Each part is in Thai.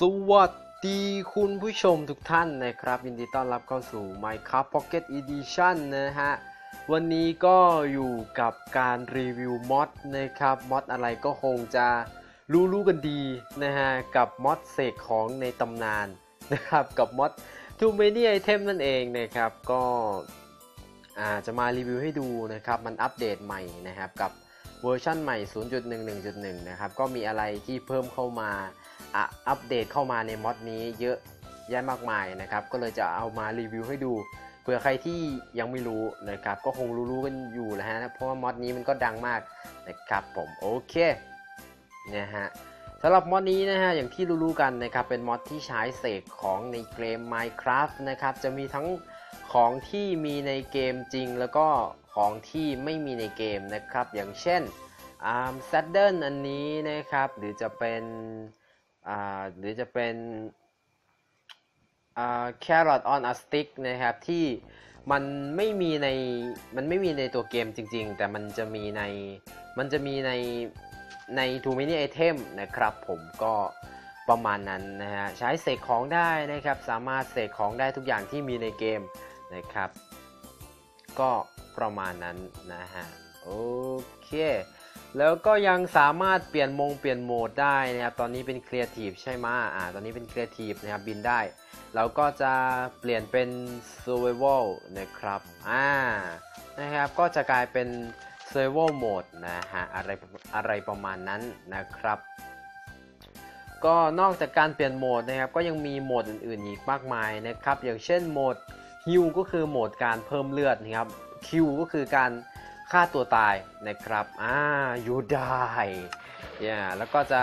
สวัสดีคุณผู้ชมทุกท่านนะครับยินดีต้อนรับเข้าสู่ Minecraft Pocket Edition นะฮะ วันนี้ก็อยู่กับการรีวิวมอดนะครับมอดอะไรก็คงจะรู้ๆกันดีนะฮะ กับมอดเสกของในตำนานนะครับ กับมอด Too Many Item นั่นเองนะครับ ก็อาจะมารีวิวให้ดูนะครับ มันอัปเดตใหม่นะครับกับ วอร์ชันใหม่ 0.11.1 นะครับ ก็มีอะไรที่เพิ่มเข้ามาอัปเดตเข้ามาในมอดนี้เยอะแยะมากมายนะครับ ก็เลยจะเอามารีวิวให้ดู เผื่อใครที่ยังไม่รู้นะครับ ก็คงรู้ๆกันอยู่แล้วฮะ เพราะว่ามอดนี้มันก็ดังมากนะครับผมโอเคนะฮะสำหรับมอดนี้นะฮะอย่างที่รู้ๆกันนะครับ เป็นมอดที่ใช้เสกของในเกม Minecraft นะครับ จะมีทั้งของที่มีในเกมจริงแล้วก็ ของที่ไม่มีในเกมนะครับ อย่างเช่นอาร์มซัดเดิลอันนี้นะครับ หรือจะเป็นอ่าหรือจะเป็นอ่า carrot on a stick นะครับที่มันไม่มีในมันไม่มีในตัวเกมจริง ๆ แต่มันจะมีในมันจะมีในใน Too Many Item นะครับ ผมก็ประมาณนั้นนะฮะใช้เสกของได้นะครับ สามารถเสกของได้ทุกอย่างที่มีในเกมนะครับ ก็ประมาณนั้นนะฮะโอเค แล้วก็ยังสามารถเปลี่ยนมงเปลี่ยนโหมดได้นะครับ ตอนนี้เป็นครีเอทีฟใช่ไหมอ่า ตอนนี้เป็นครีเอทีฟนะครับบินได้ เราก็จะเปลี่ยนเป็น survival นะครับ อ่า นะครับ ก็จะกลายเป็น survival mode นะฮะ อะไรอะไรประมาณนั้นนะครับ ก็นอกจากการเปลี่ยนโหมดนะครับ ก็ยังมีโหมดอื่นๆอีกมากมายนะครับ อย่างเช่นโหมด ฮิวก็คือโหมดการเพิ่มเลือดนะครับคิวก็คือการฆ่าตัวตายนะครับอ่ายูได้เนี่ยแล้วก็จะ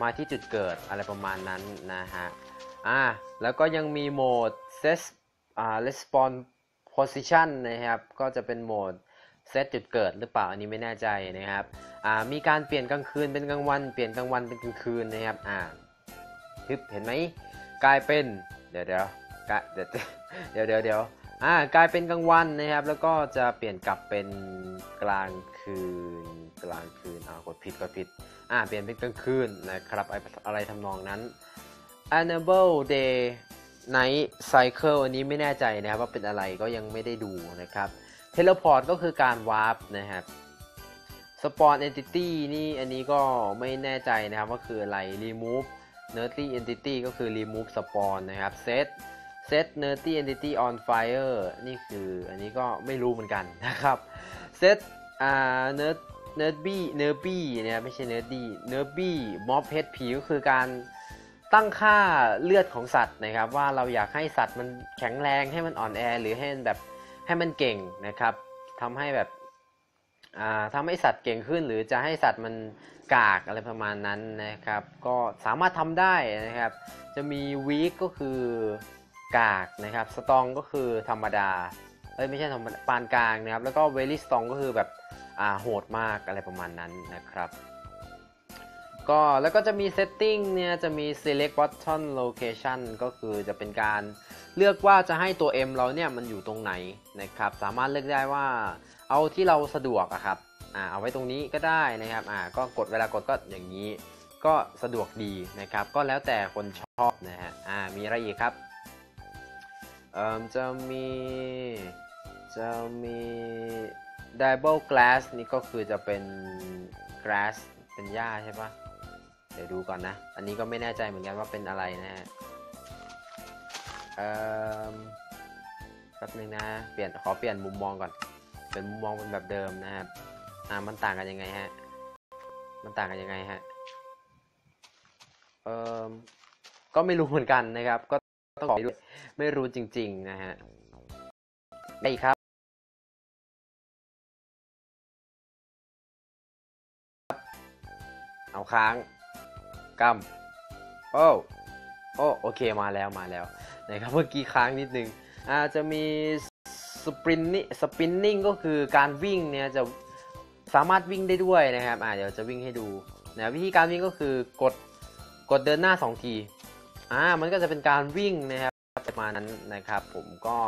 มาที่จุดเกิดอะไรประมาณนั้นนะฮะอ่าแล้วก็ยังมีโหมด set อ่า respawn position นะครับก็จะเป็นโหมด set จุดเกิดหรือเปล่าอันนี้ไม่แน่ใจนะครับอ่ามีการเปลี่ยนกลางคืนเป็นกลางวัน เปลี่ยนกลางวันเป็นกลางคืนนะครับอ่าฮึบเห็นไหมกลายเป็นเดี๋ยวเดี๋ยว เดี๋ยวเดี๋ยวเดี๋ยวเดี๋ยวอ่ากลายเป็นกลางวันนะครับ แล้วก็จะเปลี่ยนกลับเป็นกลางคืน กลางคืนอ่ากดผิดกดผิดอ่าเปลี่ยนเป็นกลางคืนนะครับอะไรทำนองนั้น Annable Day Night Cycle อันนี้ไม่แน่ใจนะครับว่าเป็นอะไรก็ยังไม่ได้ดูนะครับ Teleport ก็คือการวาร์ปนะครับ Spawn Entity นี่อันนี้ก็ไม่แน่ใจนะครับว่าคืออะไร Remove Nerdy Entity ก็คือ Remove Spawn นะครับ Set Set Nerdy Entity on Fire นี่คืออันนี้ก็ไม่รู้เหมือนกันนะครับ Set อ่า Nerd Nerdy Nerdy เนี่ยไม่ใช่ Nerdy Nerdy Mob HP ก็คือการตั้งค่าเลือดของสัตว์นะครับ ว่าเราอยากให้สัตว์มันแข็งแรงให้มันอ่อนแอ หรือให้มันแบบให้มันเก่งนะครับทำให้แบบทำให้สัตว์เก่งขึ้น หรือจะให้สัตว์มันกากอะไรประมาณนั้นนะครับ ก็สามารถทำได้นะครับ จะมีวีคก็คือ กากนะครับสตองก็คือธรรมดาเอ้ยไม่ใช่ธรรมดาปานกลางนะครับ แล้วก็เวลิสตองก็คือแบบอ่าโหดมากอะไรประมาณนั้นนะครับก็แล้วก็จะมี setting เนี่ยจะมี select button location ก็คือจะเป็นการเลือกว่าจะให้ตัว M เราเนี่ยมันอยู่ตรงไหนนะครับ สามารถเลือกได้ว่าเอาที่เราสะดวกอะครับอ่าเอาไว้ตรงนี้ก็ได้นะครับอ่าก็กดเวลากดก็อย่างนี้ ก็สะดวกดีนะครับ ก็แล้วแต่คนชอบนะฮะอ่ามีอะไรอีกครับ จะมีจะมี double glass นี่ก็คือจะเป็น grass เป็นหญ้าใช่ปะเดี๋ยวดูก่อนนะ อันนี้ก็ไม่แน่ใจเหมือนกันว่าเป็นอะไรนะฮะเอ่อแป๊บนึงนะ เปลี่ยนขอเปลี่ยนมุมมองก่อน เป็นมุมมองเป็นแบบเดิมนะครับอ่ามันต่างกันยังไงฮะ มันต่างกันยังไงฮะ เอ่อ ก็ไม่รู้เหมือนกันนะครับก็ ต้องขอกด้วยไม่รู้จริง ๆ นะฮะได้ครับเอาค้างกำโอ้โอ้โอเคมาแล้วมาแล้วนะครับเมื่อกี้ค้างนิดนึงอาจจะมีสปรินนี่สปินนิ่งก็คือการวิ่งเนี่ยจะสามารถวิ่งได้ด้วยนะครับอ่าเดี๋ยวจะวิ่งให้ดูนะวิธีการวิ่งก็คือกดกดเดินหน้า 2 ที อ่ามันก็จะเป็นการวิ่งนะครับประมาณนั้นนะครับผมก็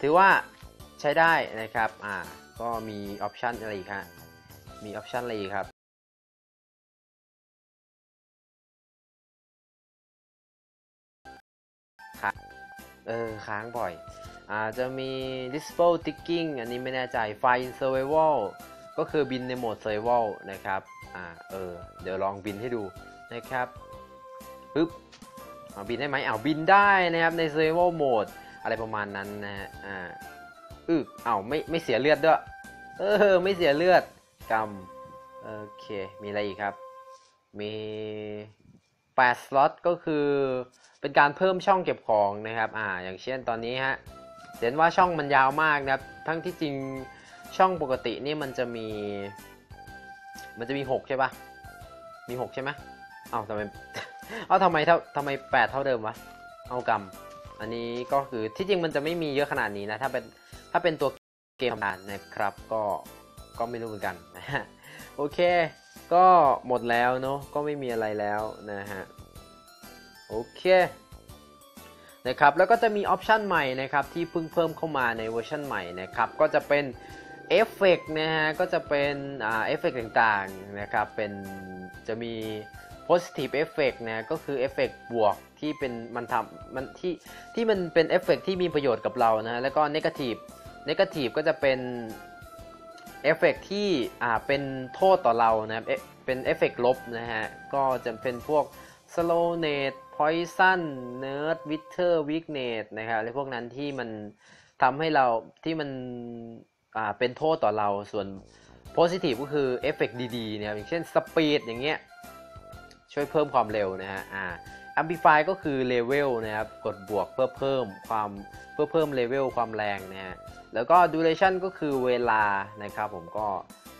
ถือว่าใช้ได้นะครับอ่าก็มีออปชันอะไรครับมีออปชันอะไรครับเออค้างบ่อยอ่าจะมี disable ticking อันนี้ไม่แน่ใจ fire survival ก็คือบินในโหมด survival นะครับอ่าเออเดี๋ยวลองบินให้ดูนะครับ ปึ๊บเอาบินได้ไหมเอาบินได้นะครับใน survival mode อะไรประมาณนั้นนะฮะอ่าอึกเอาไม่ไม่เสียเลือดด้วยเออไม่เสียเลือดกำโอเคมีอะไรอีกครับ มี8สล็อตก็คือเป็นการเพิ่มช่องเก็บของนะครับอ่าอย่างเช่นตอนนี้ฮะเห็นว่าช่องมันยาวมากนะครับ ทั้งที่จริงช่องปกตินี่มันจะมี มันจะมี 6 ใช่ปะมี 6 ใช่ไหมเอ้าทำไม เอาทำไมเท่าทำไม8เท่าเดิมวะ เอากำอันนี้ก็คือที่จริงมันจะไม่มีเยอะขนาดนี้นะ ถ้าเป็นถ้าเป็นตัวเกมธรรมดานะครับก็ก็ไม่รู้เหมือนกันนะฮะโอเค ก็หมดแล้วเนาะก็ไม่มีอะไรแล้วนะฮะโอเคนะครับแล้วก็จะมีออปชันใหม่นะครับที่เพิ่งเพิ่มเข้ามาในเวอร์ชันใหม่นะครับก็จะเป็นเอฟเฟกนะฮะก็จะเป็นอ่าเอฟเฟกต่างๆนะครับเป็นจะมี positive effect นะก็คือเอฟเฟกบวกที่เป็นมันทำมันที่ที่มันเป็นเอฟเฟกที่มีประโยชน์กับเรานะแล้วก็ negative negative ก็จะเป็นเอฟเฟกที่อ่าเป็นโทษต่อเรานะครับเป็นเอฟเฟกลบนะฮะก็จะเป็นพวก slowness poison nerd wither weakness นะครับอะไรพวกนั้นที่มันทำให้เราที่มันอ่าเป็นโทษต่อเราส่วน positive ก็คือเอฟเฟกดีๆนะครับอย่างเช่น speed อย่างเงี้ย ช่วยเพิ่มความเร็วนะฮะอ่า amplify ก็คือ level นะครับ กดบวกเพื่อเพิ่มความเพื่อเพิ่ม level ความแรงนะฮะ แล้วก็ duration ก็คือเวลานะครับผมก็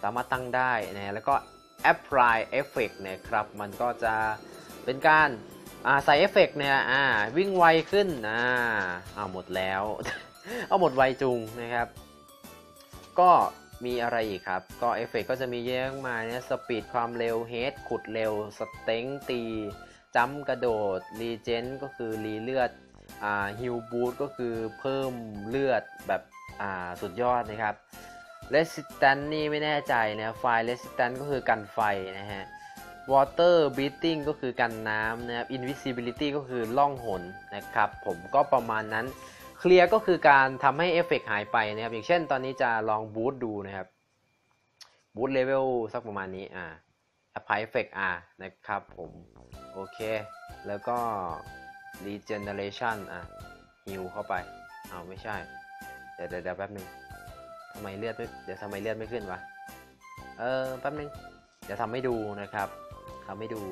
สามารถตั้งได้นะแล้วก็ apply effect นะครับ มันก็จะเป็นการใส่เอฟเฟกต์เนี่ยอ่าวิ่งไวขึ้นอ่าเอาหมดแล้ว เอาหมดไวจุงนะครับ ก็ มีอะไรอีกครับ ก็เอฟเฟกก็จะมีเยอะมากเนี่ยสปีดความเร็วเฮดขุดเร็ว สเต็งตีจัมกระโดดรีเจนก็คือรีเลือดอ่าฮิลบูทก็คือเพิ่มเลือดแบบอ่าสุดยอดนะครับ resistance นี่ไม่แน่ใจนะไฟ resistance ก็คือกันไฟนะฮะ water breathing ก็คือกันน้ำนะครับ invisibility ก็คือล่องหนนะครับ ผมก็ประมาณนั้น clear ก็คือการทำให้เอฟเฟกหายไปนะครับ อย่างเช่นตอนนี้จะลองบูตดูนะครับบูตเลเวลสักประมาณนี้อ่า apply effect อ่านะครับผม โอเค แล้วก็ regeneration อะ heal เข้าไป เอาไม่ใช่เดี๋ยวเดี๋ยวเดี๋ยวแป๊บนึงทำไมเลือดไม่เดี๋ยวทำไมเลือดไม่ขึ้นวะ เออแป๊บนึง เดี๋ยวทำให้ดูนะครับทำให้ดู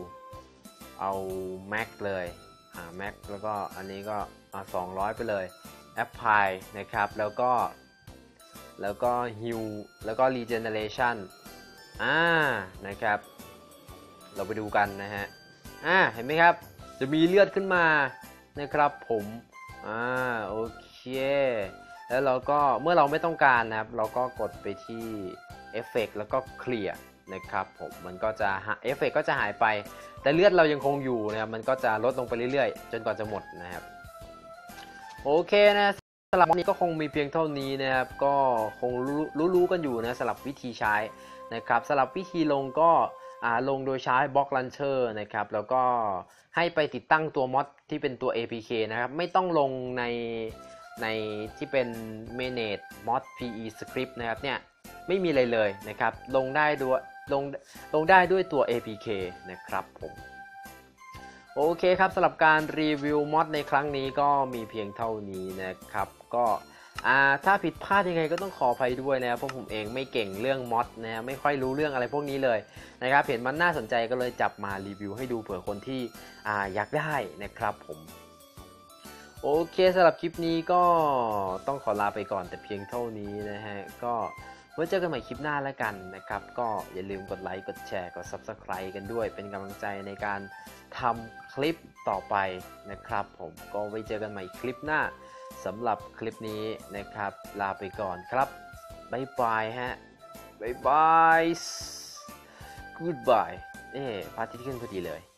เอาแม็กเลย อ่าแม็กแล้วก็อันนี้ก็อ่า200ไปเลย แอปพลายนะครับ แล้วก็ แล้วก็ฮิวแล้วก็รีเจเนเรชันอ่านะครับ เราไปดูกันนะฮะอ่าเห็นไหมครับ จะมีเลือดขึ้นมานะครับผมอ่าโอเค แล้วเราก็เมื่อเราไม่ต้องการนะครับ เราก็กดไปที่เอฟเฟกแล้วก็เคลียร์นะครับผมมันก็จะเอฟเฟกก็จะหายไป แต่เลือดเรายังคงอยู่นะครับ มันก็จะลดลงไปเรื่อยๆ จนกว่าจะหมดนะครับ โอเคนะ สำหรับวันนี้ก็คงมีเพียงเท่านี้นะครับ ก็คงรู้รู้ๆกันอยู่นะสำหรับวิธีใช้นะครับสำหรับวิธีลงก็อ่าลงโดยใช้บล็อกลันเชอร์นะครับ แล้วก็ให้ไปติดตั้งตัวมอดที่เป็นตัว APK นะครับ ไม่ต้องลงในในที่เป็น manage mod pe script นะครับเนี่ยไม่มีอะไรเลยนะครับ ลงได้ด้วยลงลงได้ด้วยตัว APK นะครับผมโอเคครับสำหรับการรีวิวมอดในครั้งนี้ก็มีเพียงเท่านี้นะครับ ก็อ่าถ้าผิดพลาดยังไงก็ต้องขออภัยด้วยนะครับเพราะผมเองไม่เก่งเรื่องมอดนะไม่ค่อยรู้เรื่องอะไรพวกนี้เลยนะครับเห็นมันน่าสนใจก็เลยจับมารีวิวให้ดูเผื่อคนที่อ่าอยากได้นะครับผมโอเคสำหรับคลิปนี้ก็ต้องขอลาไปก่อนแต่เพียงเท่านี้นะฮะก็ไว้เจอกันใหม่คลิปหน้าแล้วกันนะครับ ก็อย่าลืมกดไลค์กดแชร์กด Subscribe กันด้วย เป็นกำลังใจในการทำคลิปต่อไปนะครับ ผมก็ไว้เจอกันใหม่คลิปหน้า สำหรับคลิปนี้นะครับ ลาไปก่อนครับบายบายฮะบายบาย goodbye เอ๊พระอาทิตย์ขึ้นพอดีเลย